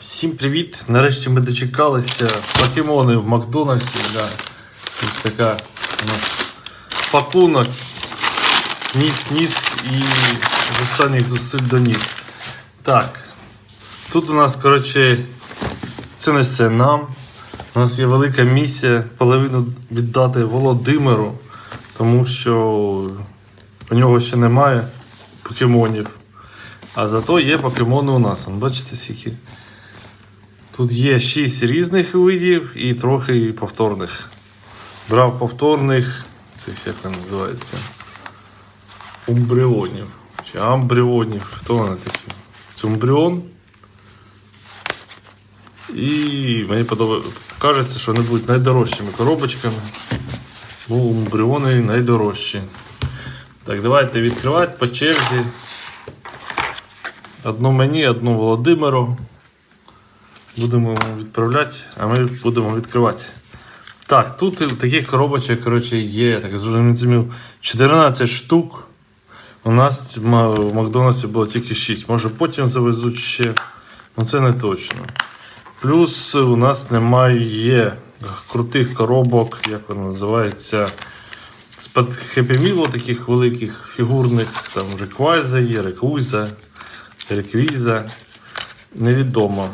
Всім привіт! Нарешті ми дочекалися покемони в Макдональдсі. Да. Ось така у нас пакунок. Ніс, ніс і з останніх зусиль доніс. Так. Тут у нас, коротше, це не все нам. У нас є велика місія половину віддати Володимиру, тому що у нього ще немає покемонів. А зато є покемони у нас. Бачите, скільки? Тут є 6 різних видів і трохи повторних. Брав повторних, цих як вони називаються? Умбріонів. Чи амбріонів. Хто вони такі? Це умбріон. І мені подобається, кажеться, що вони будуть найдорожчими коробочками. Бо умбріони найдорожчі. Так, давайте відкривати по черзі. Одну мені, одну Володимиру. Будемо відправляти, а ми будемо відкривати. Так, тут таких коробочок коротше, є, так зрозумів, 14 штук. У нас в Макдональдсі було тільки 6. Може потім завезуть ще. Ну це не точно. Плюс у нас немає крутих коробок, як воно називається. З-під Happy таких великих фігурних, там Реквайза є, Реквіза, Реквіза. Невідомо.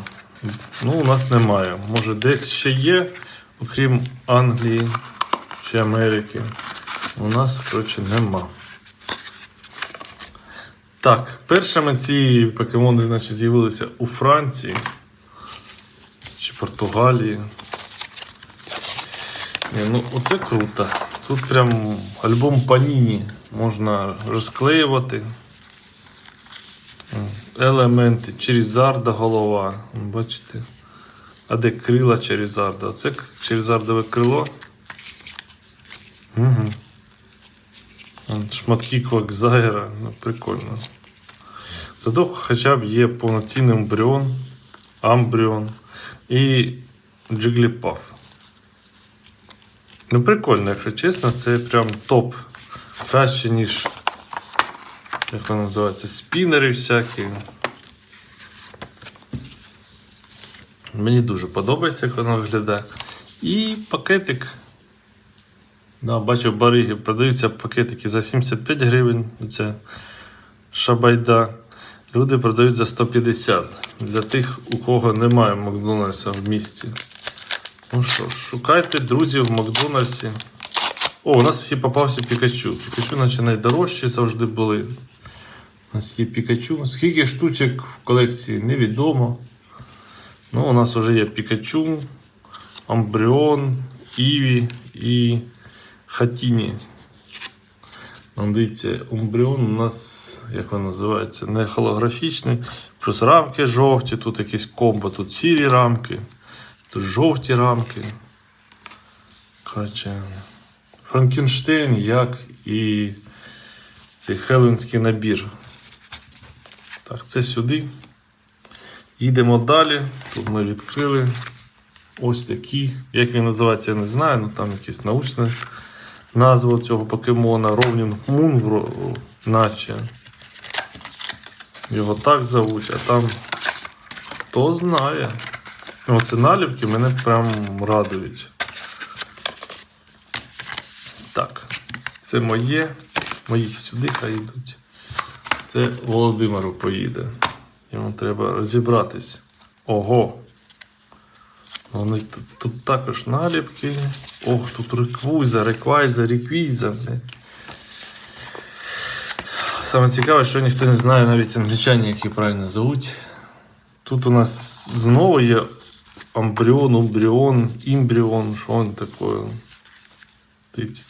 Ну, у нас немає. Може десь ще є, окрім Англії чи Америки. У нас, коротше, нема. Так, першими ці покемони значить, з'явилися у Франції чи Португалії. Ні, ну оце круто. Тут прям альбом Паніні можна розклеювати. Елементи Черізарда голова. Бачите? А де крила Черізарда? Оце к- Черізардове крило. Угу. Шматки Квакзайра. Ну, прикольно. Зато хоча б є повноцінний ембріон, амбріон і Джигліпаф. Ну, прикольно, якщо чесно, це прям топ. Краще, ніж як воно називається, спінери всякі. Мені дуже подобається, як воно виглядає. І пакетик. Да, бачу, в баригі продаються пакетики за 75 гривень. Це шабайда. Люди продають за 150 для тих, у кого немає Макдональдса в місті. Ну що шукайте друзів в Макдональдсі. О, у нас ще попався Пікачу. Пікачу, наче найдорожчі завжди були. У нас є Пікачу. Скільки штучок в колекції невідомо. Ну, у нас вже є Пікачу, Амбріон, Іві і Хатіні. Дивіться, Умбріон у нас, як він називається, не холографічний. Плюс рамки жовті, тут якісь комбо, тут сірі рамки, тут жовті рамки. Коротше, Франкенштейн, як і цей хеллоуінський набір. Так, це сюди. Їдемо далі. Тут ми відкрили ось такі. Як він називається, я не знаю, ну там якась научна назва цього покемона. Ровнінг Мун, наче. Його так зовуть, а там хто знає. Ну, Оце наліпки мене прям радують. Так, це моє. Мої сюди хай йдуть. Це Володимиру поїде. Йому треба розібратись. Ого. Вони тут, тут також наліпки. Ох, тут реквуза, реквайза, реквіза. Саме цікаве, що ніхто не знає навіть англічані, які правильно зовуть. Тут у нас знову є амбріон, умбріон, імбріон, що він таке.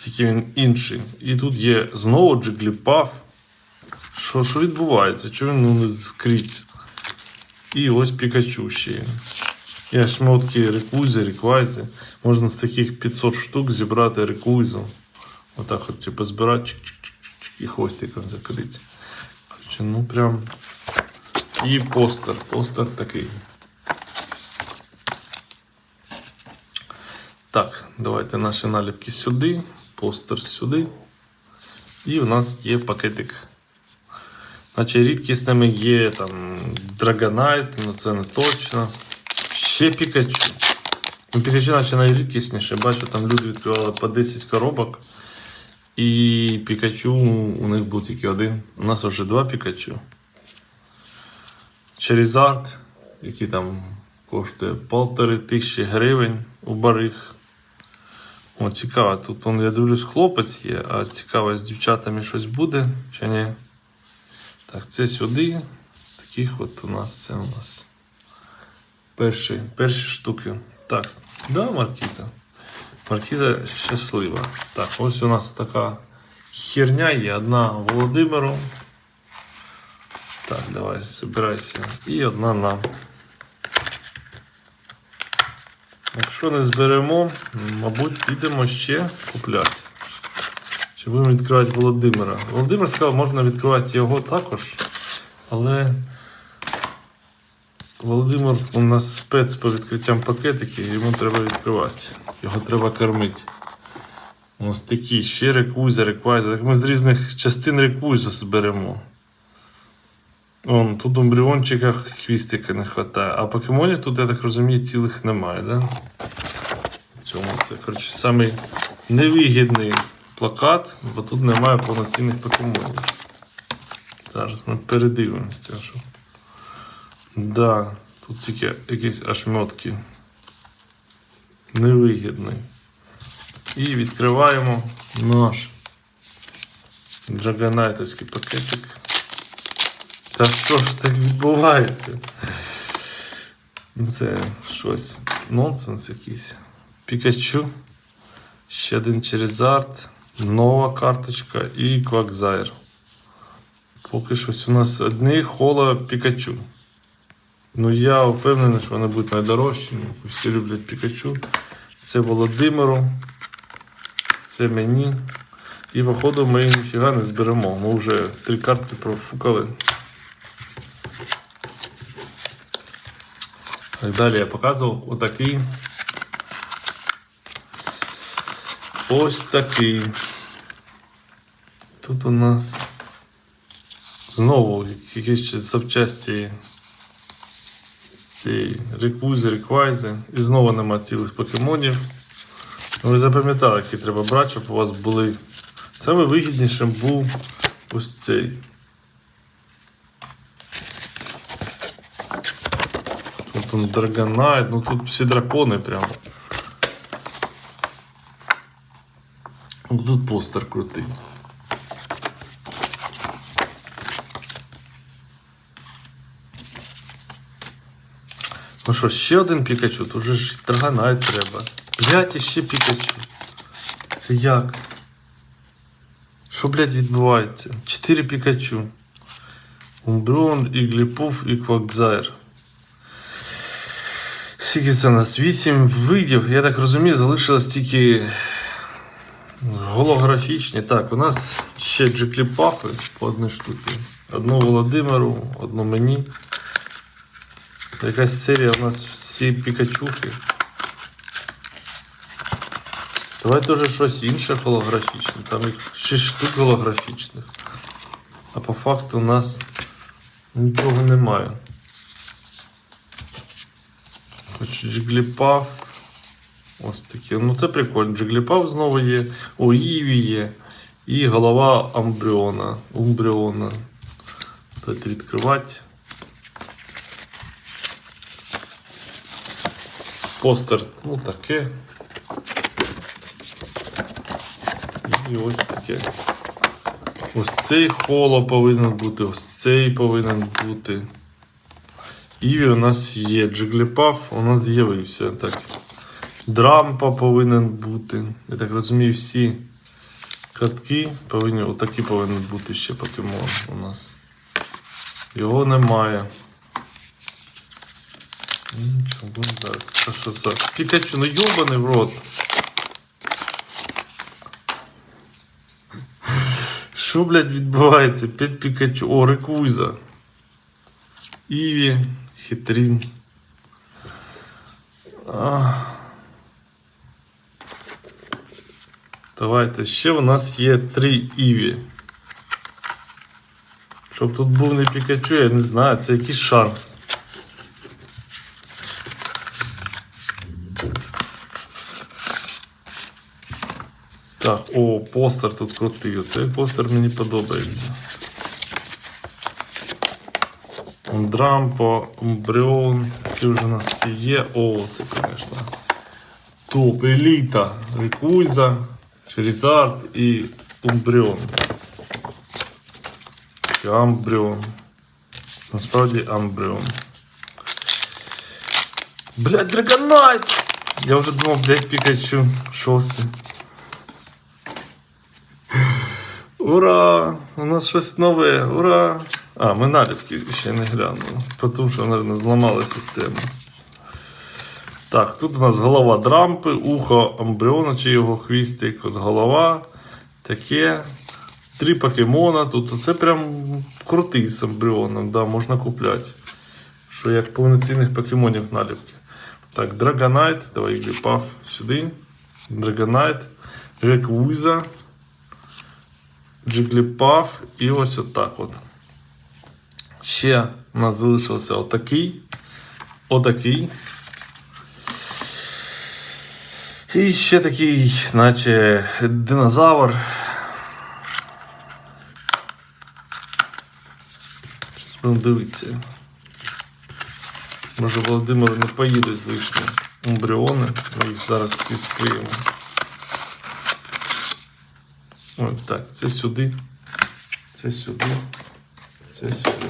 Тільки він інший. І тут є знову Джигліпаф. Що, що відбувається? Чого він ну, скрізь? І ось Пікачу ще. є. Є шмотки рекузи, реквайзи. Можна з таких 500 штук зібрати рекузу. Отак от, типу, збирати чик-чик-чик-чик і хвостиком закрити. Ну прям. І постер. Постер такий. Так, давайте наші наліпки сюди, постер сюди. І в нас є пакетик Наче рідкісними є там Dragonite, ну це не точно. Ще Пікачу. Ну, Пікачу наче найрідкісніше. Бачу, там люди відкривали по 10 коробок. І Пікачу у них був тільки один. У нас вже два Пікачу. Charizard, який там коштує полтори тисячі гривень у бариг. О, цікаво, тут он, я дивлюсь, хлопець є, а цікаво, з дівчатами щось буде чи ні. Так, це сюди. Таких от у нас це у нас перші, перші штуки. Так, да, Маркіза. Маркіза щаслива. Так, ось у нас така херня є. Одна Володимиру. Так, давай, збирайся. І одна нам. Якщо не зберемо, мабуть, підемо ще купляти. Чи будемо відкривати Володимира? Володимир сказав, можна відкривати його також, але Володимир у нас спец по відкриттям пакетиків, йому треба відкривати. Його треба кормити. Ось такі, ще рекузя, реквайза. Так ми з різних частин рекузю зберемо. Вон, тут у ембріончиках хвістика не вистачає. А покемонів тут, я так розумію, цілих немає, да? Цьому це, коротше, самий плакат, бо тут немає повноцінних покемонів. Зараз ми передивимося. Що... Да, тут тільки якісь ошметки. Невигідний. І відкриваємо наш драгонайтовський пакетик. Та що ж так відбувається? Це щось нонсенс якийсь. Пікачу. Ще один Черезард, нова карточка і Квакзайр. Поки щось у нас одні холо Пікачу. Ну я впевнений, що вони будуть найдорожчі. Всі люблять Пікачу. Це Володимиру. Це мені. І походу ми ніфіга не зберемо. Ми вже три картки профукали. Далі я показував отакий. Ось такий. Тут у нас знову якісь запчасті цієї рекузи, реквайзи. І знову нема цілих покемонів. Ну, Ви запам'ятали, які треба брати, щоб у вас були. Саме вигіднішим був ось цей. Тут он Драгонайт, ну тут всі дракони прямо. Тут постер крутий. Ну що, ще один Пікачу? Тут же ж Драгонайт треба. Блять, іще Пікачу. Це як? Що, блядь, відбувається? Чотири Пікачу. Умброн, Ігліпов і Квакзайр. Скільки це нас? 8 видів. Я так розумію, залишилось тільки голографічні. Так, у нас ще джекліпафи по одній штуці. Одну Володимиру, одну мені. Якась серія у нас всі пікачухи. Давай теж щось інше голографічне. Там їх 6 штук голографічних. А по факту у нас нічого немає. Хоч Джигліпав. Ось такі. Ну це прикольно. Джигліпав знову є. О, Іві є. І голова Амбріона. Умбріона. Давайте відкривати. Постер, ну таке. І ось таке. Ось цей холо повинен бути, ось цей повинен бути. Іві у нас є. Джигліпаф у нас з'явився. Так. Дрампа повинен бути. Я так розумію, всі катки повинні, отакі повинні бути ще покемон у нас. Його немає. Нічого, зараз. Це що за? Пікачу, ну йобаний в рот. Що, блядь, відбувається? П'ять Пікачу. О, Рекуза. Іві, Хитрін. Ах. Давайте ще у нас є три Іві. Щоб тут був не Пікачу, я не знаю, це якийсь шанс. Так, о, постер тут крутий. Цей постер мені подобається. Дрампо, Умбріон, ці вже у нас всі є. О, це, звісно. Топ, еліта, Рекуйза, Шерізард і Умбріон. Амбріон. Насправді Амбріон. Блядь, Драгонайт! Я вже думав, блядь, Пікачу. Шостий. Ура! У нас щось нове, ура! А, ми наліпки ще не глянули, тому що, мабуть, зламали систему. Так, тут у нас голова дрампи, ухо амбріона чи його хвістик, от голова. Таке. Три покемона тут. Це прям крутий з амбріоном, да, можна купляти. Що як повноцінних покемонів наліпки. Так, Драгонайт, давай гліпав сюди. Драгонайт, Реквуза. Джигліпав і ось отак от. Ще у нас залишився отакий. Отакий. І ще такий, наче динозавр. Щось будемо дивитися. Може Володимир не поїде з лишні ембріони. Ми їх зараз всі вскриємо. Ось так, це сюди. Це сюди. Це сюди.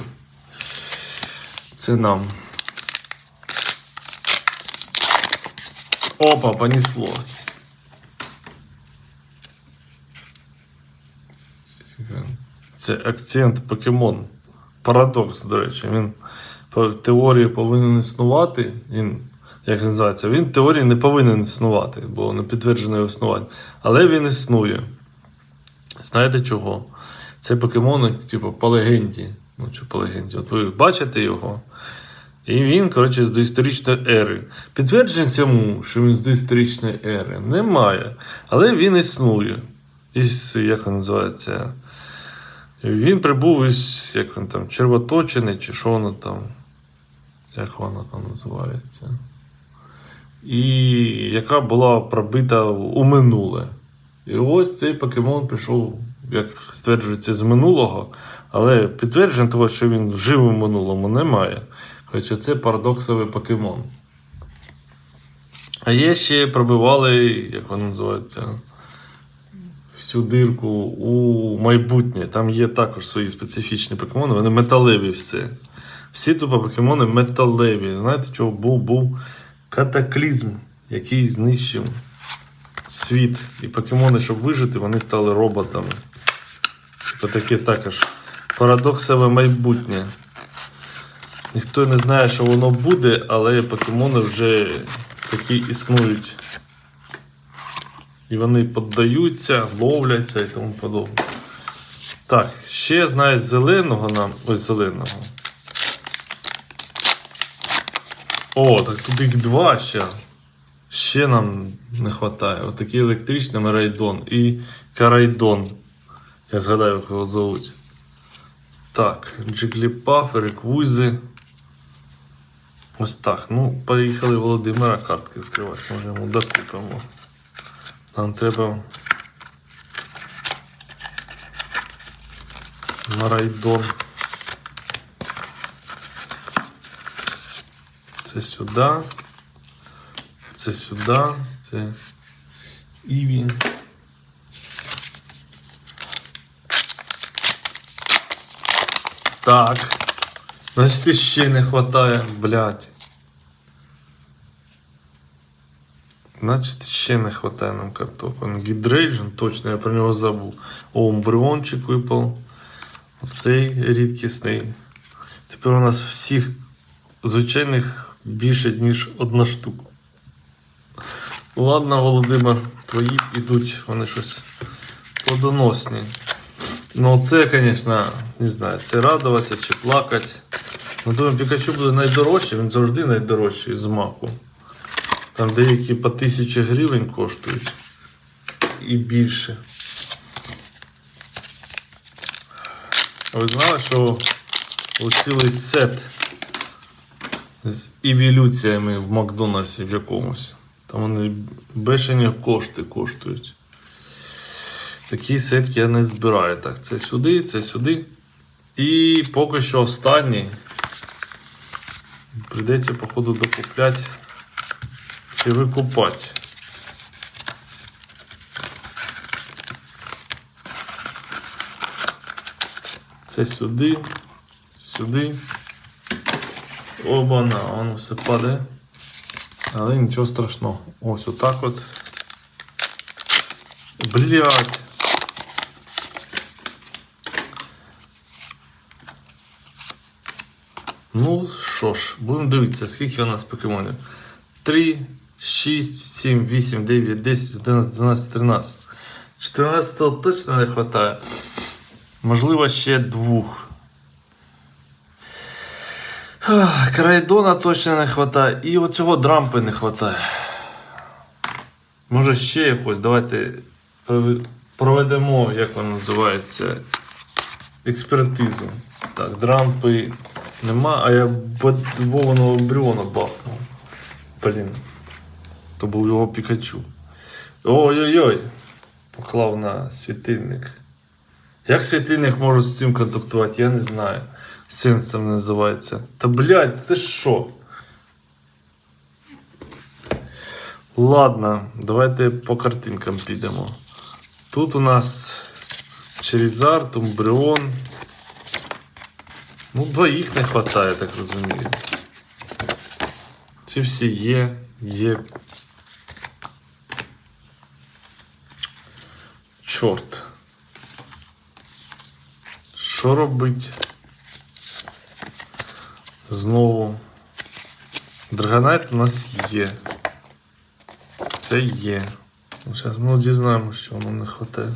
Це нам. Опа, понеслось. Це акцент покемон. Парадокс, до речі. Він по теорії повинен існувати. Він, як називається, він в теорії не повинен існувати, бо не підтверджено існування. Але він існує. Знаєте чого? Це покемони, типу, по легенді. Ну, чи по легенді. От ви бачите його. І він, коротше, з доісторичної ери. Підтверджень цьому, що він з доісторичної ери, немає. Але він існує. Із, як він називається? Він прибув із як він там, червоточини, чи що воно там. Як воно там називається? І яка була пробита у минуле. І ось цей покемон прийшов, як стверджується, з минулого, але підтверджень того, що він жив у минулому, немає. Хоча це парадоксовий покемон. А є ще пробивали, як воно називається, всю дирку у майбутнє. Там є також свої специфічні покемони, вони металеві всі. Всі тупо покемони металеві. Знаєте, чого був? Був катаклізм, який знищив світ. І покемони, щоб вижити, вони стали роботами. Це таке також парадоксове майбутнє. Ніхто не знає, що воно буде, але покемони вже такі існують. І вони піддаються, ловляться і тому подобне. Так, ще я знаю з зеленого нам. Ось зеленого. О, так тут їх два ще. Ще нам не вистачає. Отакий електричний Мерайдон і Карайдон. Я згадаю, як його зовуть. Так, Джигліпаф, Реквузи. Ось так. Ну, поїхали Володимира картки скривати. Може йому докупимо. Нам треба. Марайдон. Це сюди. Це сюди. Це Іві. Так. Значить, ще не хватає, блядь. Значить, ще не хватає нам картофан. Гідрейджен, точно, я про нього забув. О, ембріончик випав. Оцей рідкісний. Тепер у нас всіх звичайних більше, ніж одна штука. Ладно, Володимир, твої підуть, вони щось плодоносні. Ну, це, звісно, не знаю, це радуватися чи плакати. Ну, думаю, Пікачу буде найдорожчий, він завжди найдорожчий з маку. Там деякі по 1000 гривень коштують і більше. А ви знали, що цілий сет з іволюціями в Макдональдсі в якомусь. Там вони бешені кошти коштують. Такий сет я не збираю. Так, це сюди, це сюди. І поки що останній. Прийдеться, походу, докупляти чи викупати. Це сюди, сюди. Оба-на, воно все падає. Але нічого страшного. Ось отак от. Блять. Ну що ж, будемо дивитися, скільки у нас покемонів. 3, 6, 7, 8, 9, 10, 11, 12, 13. 14 точно не вистачає. Можливо, ще двох. Крайдона точно не вистачає. І оцього дрампи не вистачає. Може ще якось. Давайте проведемо, як воно називається, експертизу. Так, дрампи нема, а я бадвованого бріона бахнув. Блін. То був його Пікачу. Ой-ой-ой. Поклав на світильник. Як світильник може з цим контактувати, я не знаю. Сенсом називається. Та блядь, ти що? Ладно, давайте по картинкам підемо. Тут у нас Черізард, Умбріон. Ну, двоїх не вистачає, так розумію. Ці всі є, є. Чорт. Що робить? Знову. Драгонайт у нас є. Це є. Зараз ми дізнаємося, що нам не вистачає.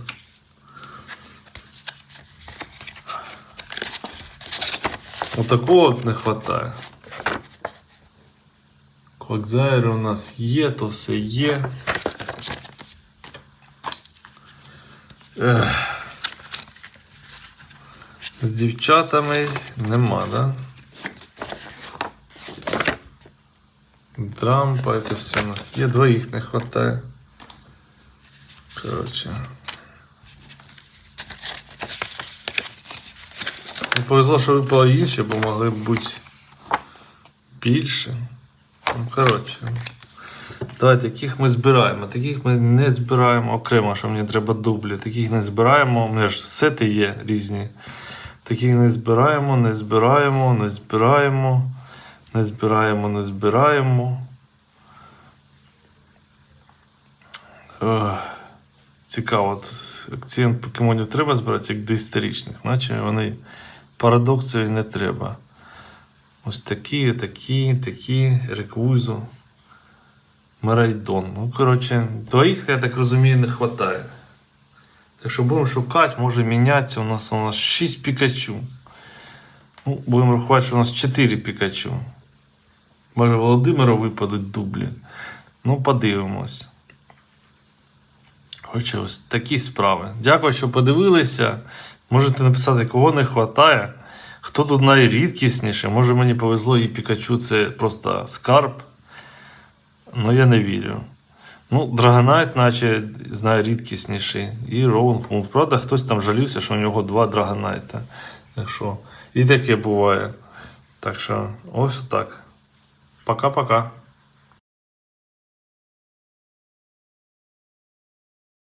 Отакого от не вистачає. Квакзайр у нас є, то все є. Ех. З дівчатами нема, да? Трампа, це все у нас є, двоїх не вистачає. Коротше. Повезло, що випало інше, бо могли б бути більше. Ну, коротше. Давайте, яких ми збираємо. Таких ми не збираємо окремо, що мені треба дублі. Таких не збираємо. У мене ж сети є різні. Таких не збираємо, не збираємо, не збираємо, не збираємо, не збираємо. Ех, Цікаво, от акцієнт покемонів треба збирати як доісторичних, наче вони парадоксові не треба. Ось такі, такі, такі, реквузу. Мерайдон. Ну, коротше, двоїх, я так розумію, не вистачає. Так що будемо шукати, може мінятися. У нас у нас 6 пікачу. Ну, будемо рахувати, що у нас 4 пікачу. Може Володимиру випадуть дублі. Ну, подивимось. Хоча ось такі справи. Дякую, що подивилися. Можете написати, кого не вистачає. Хто тут найрідкісніше? Може мені повезло і Пікачу це просто скарб. Ну, я не вірю. Ну, Драгонайт, наче знаю, рідкісніший. І Роунг Мун. Правда, хтось там жалівся, що у нього два Драгонайта. Так що, і таке буває. Так що, ось так. Пока-пока.